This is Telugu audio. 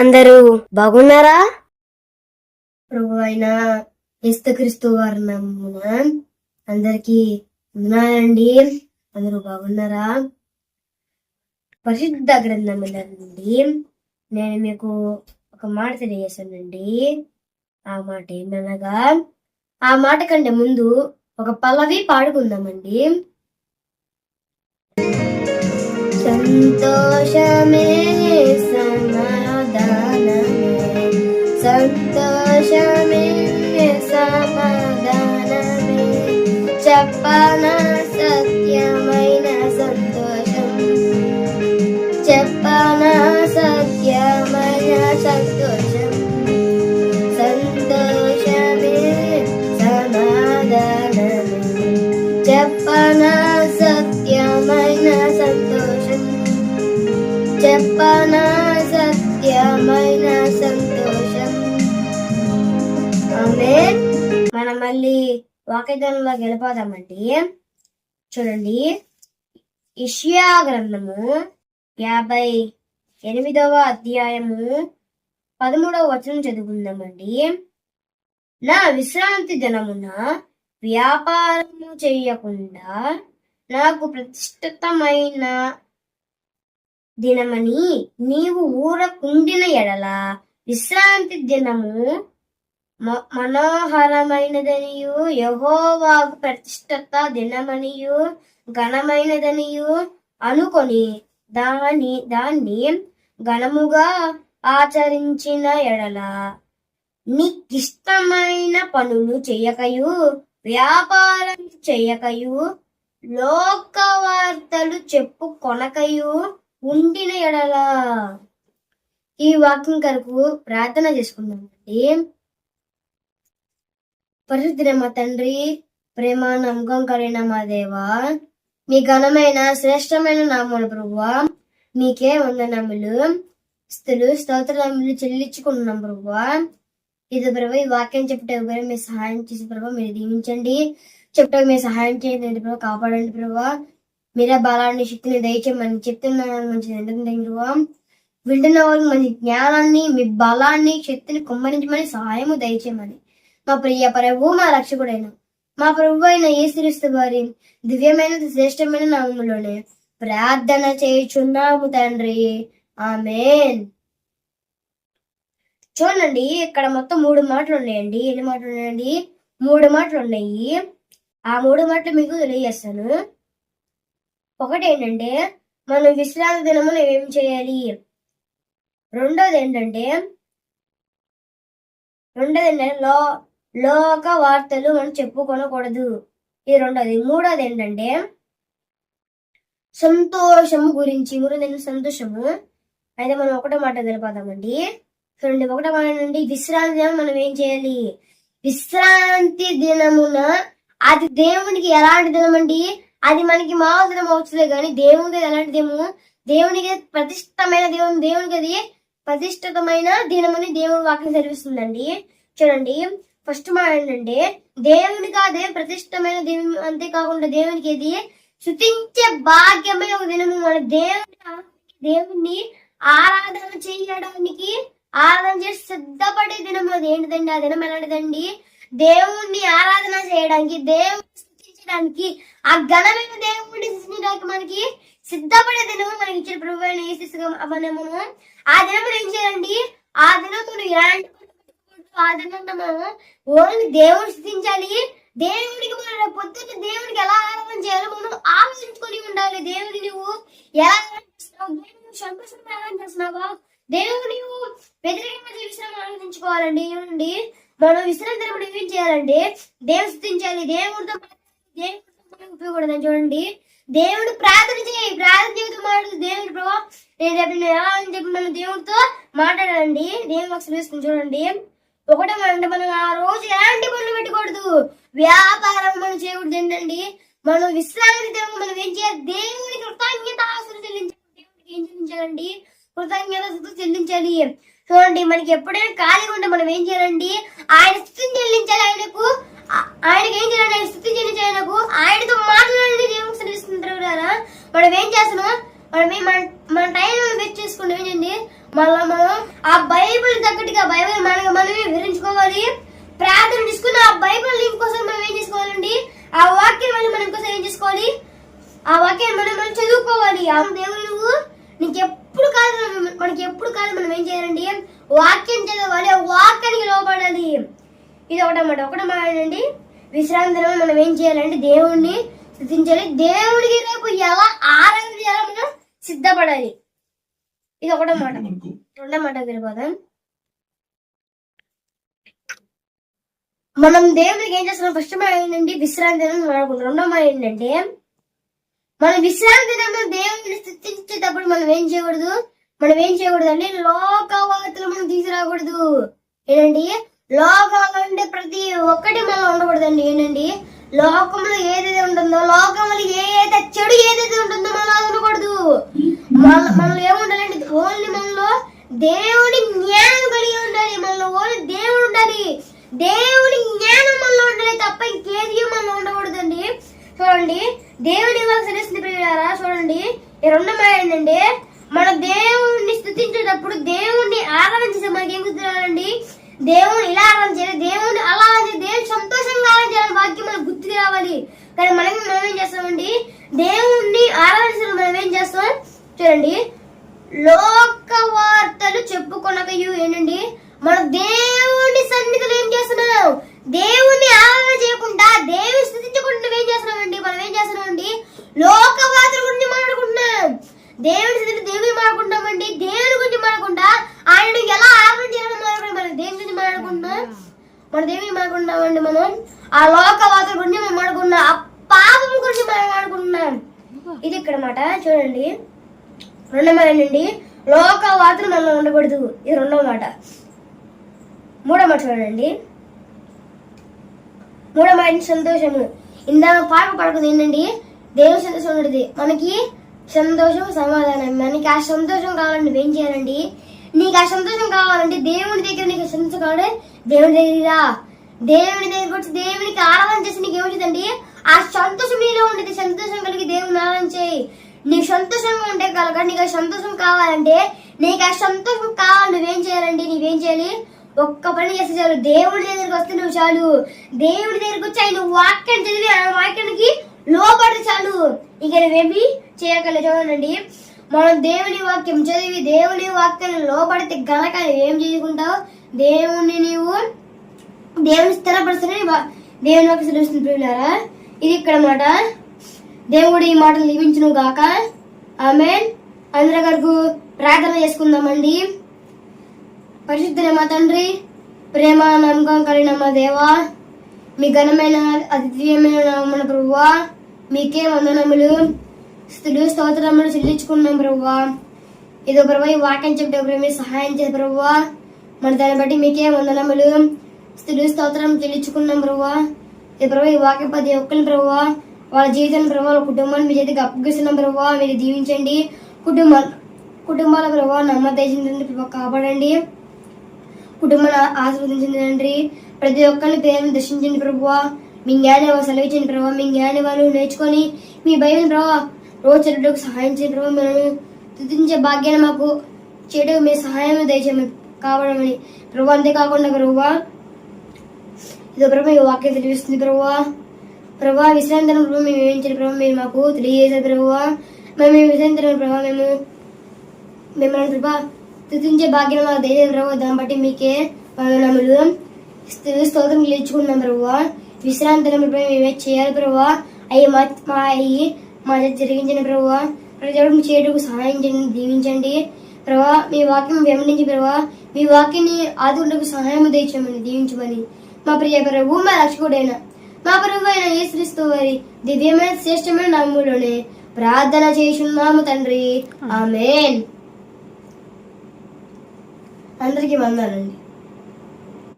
అందరూ బాగున్నారా? ప్రభు అయిన క్రీస్తు వారి నమ్మున అందరికి ఉన్నారండి అందరూ బాగున్నారా? పరిశుద్ధ గ్రంథముల నుండి నేను మీకు ఒక మాట తెలియజేశానండి. ఆ మాట ఏంటనగా ఆ మాట కంటే ముందు ఒక పల్లవి పాడుకుందామండి. సంతోషమే సమాధానమే సంతోషమే సమాధానమే. చెప్పన సత్యమైన సంతోషం? చెప్పన సత్యమైన సంతోషం? సంతోషమే సమాధానమే. చెప్పన సత్యమైన సంతోషం? చెప్పనా నిత్యమైన సంతోషం ఆమె మనం మళ్ళీ వాక్యదంలో గెలిపోదామండి. చూడండి. ఇషియా గ్రంథము యాభై ఎనిమిదవ అధ్యాయము పదమూడవ వచనం చదువుకుందామండి. నా విశ్రాంతి దినమున వ్యాపారము చేయకుండా నాకు ప్రతిష్ఠితమైన దినమని నీవు ఊరకుండిన ఎడల విశ్రాంతి దినము మ- మనోహరమైనదనియు యహోవాకు ప్రతిష్టత దినమనియు ఘనమైనదనియు అనుకొని దాని దాన్ని ఘనముగా ఆచరించిన ఎడల నీకిష్టమైన పనులు చేయకయు వ్యాపారం చేయకయు లోక వార్తలు చెప్పు కొనకయు ఉండిన ఎడల ఈ వాక్యం కొరకు ప్రార్థన చేసుకుందామండి పరిశుద్ధి మా తండ్రి ప్రేమ నమ్మకం కలిగిన మా దేవా మీ ఘనమైన శ్రేష్టమైన నామల ప్రభువా మీకే వందనములు స్థులు స్తోత్రములు చెల్లించుకుంటున్నాం ప్రభువా. ఇది ప్రభు ఈ వాక్యం చెప్పే ఎవరు మీరు సహాయం చేసి ప్రభు మీరు దీవించండి. చెప్పే మీరు సహాయం చేయండి ప్రభు కాపాడండి ప్రభు మీరే బలాన్ని శక్తిని దయచేయమని చెప్తున్నాను మంచిది ఎందుకంటే వింటున్న వాళ్ళకి మంచి జ్ఞానాన్ని మీ బలాన్ని శక్తిని కుమ్మరించమని సహాయము దయచేయమని. మా ప్రియ ప్రభు మా రక్షకుడైన మా ప్రభు అయిన యేసుక్రీస్తు వారి దివ్యమైన శ్రేష్టమైన నామములోనే ప్రార్థన చేయుచున్నాము తండ్రి. ఆమెన్. చూడండి ఇక్కడ మొత్తం మూడు మాటలు ఉన్నాయండి. ఎన్ని మాటలు ఉన్నాయండి? మూడు మాటలు ఉన్నాయి. ఆ మూడు మాటలు మీకు తెలియజేస్తాను. ఒకటి ఏంటంటే మనం విశ్రాంతి దినమున ఏం చేయాలి? రెండోది ఏంటంటే రెండోది ఏంటంటే లో లోక వార్తలు మనం చెప్పుకొనకూడదు. ఇది రెండోది. మూడోది ఏంటంటే సంతోషము గురించి మూడోది సంతోషము. అయితే మనం ఒకటో మాట తెలిపోదామండి చూడండి ఒకటో మాట నుండి విశ్రాంతి దినం మనం ఏం చేయాలి? విశ్రాంతి దినమున అది దేవునికి ఎలాంటి దినం అండి అది మనకి మామూలు దినం అవచ్చులే కానీ దేవునికి ఎలాంటి దినము దేవునికి ప్రతిష్టమైన దేవుని దేవునికి అది ప్రతిష్ఠితమైన దినమని దేవుని వాక్యం చదివిస్తుందండి చూడండి. ఫస్ట్ మాట ఏంటంటే దేవునికి అదే ప్రతిష్టమైన దేవుని అంతేకాకుండా దేవునికి ఇది శృతించే భాగ్యమైన ఒక దినము. మన దేవుని దేవుణ్ణి ఆరాధన చేయడానికి ఆరాధన చేసి సిద్ధపడే దినం అది. ఏంటిదండి? ఆ దినం ఎలాంటిదండి? దేవుణ్ణి ఆరాధన చేయడానికి దేవుని స్థుతించడానికి ఆ ఘనమైన దేవుడి స్థుతించడానికి మనకి సిద్ధపడే దినము మనకి ఇచ్చిన ప్రభు అయిన మనము ఆ దినం ఏం చేయాలండి? ఆ దినం ఎలాంటి ఆ దినం మనము ఓన్లీ దేవుడు స్థుతించాలి. దేవుడికి మన పొద్దున్న దేవుడికి ఎలా ఆరాధన చేయాలో మనం ఆలోచించుకొని ఉండాలి. దేవుడి నువ్వు ఎలా ఆరాధిస్తున్నావు? దేవుని సంతోషంగా ఆరాధిస్తున్నావా దేవుని నువ్వు వ్యతిరేకంగా జీవిస్తున్నావు ఆలోచించుకోవాలండి. ఏమండి మనం విశ్రాంతి దినమున ఏం చేయాలండి? దేవుడు స్థుతించాలి. దేవుడితో దేవుడితో చూడండి. దేవుడు ప్రార్థన చేయి ప్రార్థన జీవితం మాట్లాడు దేవుడు ప్రభా నేను రేపు నేను ఎలా అని చెప్పి మనం దేవుడితో మాట్లాడాలండి? దేవుడు ఒకసారి వేసుకుని చూడండి. ఒకటే అంటే మనం ఆ రోజు ఎలాంటి పనులు పెట్టకూడదు? వ్యాపారం మనం చేయకూడదు ఏంటండి? మనం విశ్రాంతి దినం మనం ఏం చేయాలి? దేవుని కృతజ్ఞత ఆశలు చెల్లించాలి దేవునికి ఏం చెల్లించాలండి? కృతజ్ఞత చెల్లించాలి. చూడండి మనకి ఎప్పుడైనా ఖాళీగా ఉంటే మనం ఏం చేయాలండి? ఆయన స్థితిని చెల్లించాలి ఆయనకు. ఆయనకి ఏం చేయాలి స్థుతి స్థితి ఆయనతో మాట్లాడండి దేవునికి సెలవిస్తుంటారు కదా మనం ఏం చేస్తున్నాం? మనం మన మన టైం వేస్ట్ ఏం చేయండి మళ్ళా మనం ఆ బైబిల్ తగ్గట్టుగా బైబిల్ మనకి మనమే వివరించుకోవాలి. ప్రార్థన తీసుకుని ఆ బైబిల్ లింక్ కోసం మనం ఏం చేసుకోవాలండి? ఆ వాక్యం మనం మనం కోసం ఏం చేసుకోవాలి? ఆ వాక్యాన్ని మనం మనం చదువుకోవాలి. ఆ దేవుడు నువ్వు నీకు ఎప్పుడు కాదు మనకి ఎప్పుడు కాదు మనం ఏం చేయాలండి? వాక్యం చదవాలి. ఆ వాక్యానికి లోపడాలి ఇది ఒకటన్నమాట ఒకటి మాట్లాడండి విశ్రాంతి దినం మనం ఏం చేయాలంటే దేవుణ్ణి స్థుతించాలి. దేవుడికి రేపు ఎలా ఆరాధన చేయాలో మనం సిద్ధపడాలి. ఇది ఒకటమాట మనకు రెండో మాట వెళ్ళిపోదాం మనం దేవుడికి ఏం చేస్తున్నాం? ఫస్ట్ మాట ఏంటంటే విశ్రాంతి దినం వాడుకుంటాం రెండో ఏంటంటే మనం విశ్రాంతి దినంలో దేవుడిని స్థుతించేటప్పుడు మనం ఏం చేయకూడదు? మనం ఏం చేయకూడదు అంటే లోకవార్తలు మనం తీసుకురాకూడదు. ఏంటంటే లోకాలు అంటే ప్రతి ఒక్కటి మనం ఉండకూడదండి. ఏంటండి లోకంలో ఏదైతే ఉంటుందో లోకంలో ఏ ఏదైతే చెడు ఏదైతే ఉంటుందో మనం అది ఉండకూడదు మన మనలో ఏముండాలంటే ఓన్లీ మనలో దేవుడు జ్ఞానం కలిగి ఉండాలి మనలో ఓన్లీ దేవుడు ఉండాలి దేవుడి జ్ఞానం మనలో ఉండాలి తప్ప ఇంకేది మనలో ఉండకూడదండి చూడండి దేవుడి మాకు తెలుస్తుంది ప్రియులారా చూడండి ఈ రెండు మాట ఏంటంటే మన దేవుణ్ణి స్థుతించేటప్పుడు దేవుణ్ణి ఆరాధన చేసే మనకి ఏం గుర్తురాలండి దేవుని ఇలా ఆరాధన చేయాలి దేవుని అలా ఆరాధన చేయాలి దేవుని సంతోషంగా ఆరాధన వాక్యం మనకు గుర్తుకు రావాలి. కానీ మనం మనం ఏం చేస్తామండి దేవుణ్ణి ఆరాధించడం మనం ఏం చేస్తాం? చూడండి. లోక వార్తలు చెప్పుకొనకయు ఏంటండి? మన దేవుని సన్నిధిలో ఏం చేస్తున్నాం దేవుణ్ణి ఆరాధన చేయకుండా దేవుని స్థుతించకుండా ఏం చేస్తున్నామండి మనం ఏం చేస్తున్నామండి లోక వార్తల గురించి మాట్లాడుకుంటున్నాం దేవుని స్థితిని దేవుని మాట్లాడుకుంటామండి దేవుని గురించి మాట్లాడకుండా ఆయన ఎలా ఆరాధన చేయాలని మాట్లాడుకుంటాం మనం దేని గురించి మాట్లాడుకుంటున్నాం మన దేవుని మాట్లాడుకుంటామండి మనం ఆ లోక వార్తల గురించి మనం మాట్లాడుకున్నాం ఆ పాపం గురించి మనం మాట్లాడుకుంటున్నాం అనమాట చూడండి. రెండవ మాట ఏంటండి? లోక వార్తలు మనలో ఉండకూడదు. ఇది రెండవ మాట. మూడవ మాట చూడండి. మూడో మాట సంతోషము. ఇందాక పాట పడకదు. ఏంటండి? దేవుని సంతోషం ఉండదు మనకి సంతోషం సమాధానం. మనకి ఆ సంతోషం కావాలంటే ఏం చేయాలండి? నీకు ఆ సంతోషం కావాలంటే దేవుని దగ్గర నీకు సంతోషం కావాలంటే దేవుని దగ్గర దేవుని దగ్గర వచ్చి దేవునికి ఆరాధన చేసి నీకు ఏమవుతుందండి ఆ సంతోషం నీలో ఉండేది. సంతోషం కలిగి దేవుని ఆరాధన చేయి. నీకు సంతోషంగా ఉంటే కలగ. నీకు సంతోషం కావాలంటే నీకు ఆ సంతోషం కావాలి. నువ్వేం చేయాలండి? నువ్వేం చేయాలి? ఒక్క పని చేస్తే చాలు. దేవుడి దగ్గరికి వస్తే నువ్వు చాలు. దేవుడి దగ్గరికి వచ్చి ఆయన వాక్యం చదివి ఆ వాక్యానికి లోపడి చాలు. ఇక నువ్వేమి చేయగలవు చూడండి. మనం దేవుని వాక్యం చదివి దేవుని వాక్యం లోపడితే గనక ఏం చేయకుంటావు? దేవుని నీవు దేవుని స్థిరపరుస్తానని దేవుని వాక్యం తెలుస్తుంది ప్రియులారా. ఇది ఇక్కడ అనమాట దేవుడు ఈ మాటలు దీవించును గాక. ఆమె అందరి గారు ప్రార్థన చేసుకుందామండి. పరిశుద్ధ మా తండ్రి ప్రేమ నమ్మకం కలిగిన మా దేవా మీ ఘనమైన అద్వితీయమైన నామమున ప్రభువా మీకే వందనములు స్థుతులు స్తోత్రములు చెల్లించుకున్నాం ప్రభువా. ఇదో ప్రభు ఈ వాక్యం చెప్పే ప్రభు మీరు సహాయం చేసే ప్రభువా. మన దాన్ని బట్టి మీకే వందనములు స్థుతులు స్తోత్రం చెల్లించుకున్నాం ప్రభువా. ప్రభు ఈ వాక్యం ప్రతి ఒక్కరిని ప్రభువా వాళ్ళ జీవితాన్ని ప్రభు వాళ్ళ కుటుంబాన్ని మీ చేతికి అప్పగిస్తున్నాం ప్రభువా మీరు దీవించండి. కుటుంబ కుటుంబాల ప్రభావ నమ్మదేశించండి ప్రభావ కాపాడండి. కుటుంబాన్ని ఆశీర్వదించండి తండ్రి. ప్రతి ఒక్కరిని పేరుని దర్శించండి ప్రభువా మీ జ్ఞానం సెలవించండి ప్రభావ మీ జ్ఞాని వాళ్ళు నేర్చుకొని మీ భయం ప్రభావ రోజు చదువుటకు సహాయం చేయండి ప్రభావ మేము తుదించే భాగ్యాన్ని మాకు చేయడానికి మీ సహాయం దయచేయమని కావడమని ప్రభు. అంతేకాకుండా ప్రభావ ఇదో ప్రభు ఈ వాక్యం తెలియస్తుంది ప్రభువా ప్రభా విశ్రాంతరం ప్రభు మేము ఏం చేయాలి ప్రభావ మీరు మాకు తెలియజేశారు ప్రభువా మేము ఈ విశ్రాంతి ప్రభావ మేము మిమ్మల్ని ప్రభా స్థుతించే భాగ్యం మాకు ధైర్యం ప్రభావ దాన్ని బట్టి మీకే వందనములు. స్తోత్రం నిలుచుకున్నాం ప్రభువా విశ్రాంతరం ప్రభు మేమే చేయాలి ప్రభువా అయ్యి మా మా అయ్యి మా జరిగించిన ప్రభువా ప్రజలకు చేయటకు సహాయం చేయండి దీవించండి. ప్రభా మీ వాక్యం వెంబడించి ప్రభా మీ వాక్యాన్ని ఆదుకుంటకు సహాయం దయచేయమని దీవించమని. మా ప్రియ ప్రభు మా రక్షకుడైన మా ప్రభు అయిన యేసుక్రీస్తు వారి దివ్యమైన శ్రేష్టమైన నామములోనే ప్రార్థన చేస్తున్నాము తండ్రి. ఆమేన్. అందరికీ వందాలండి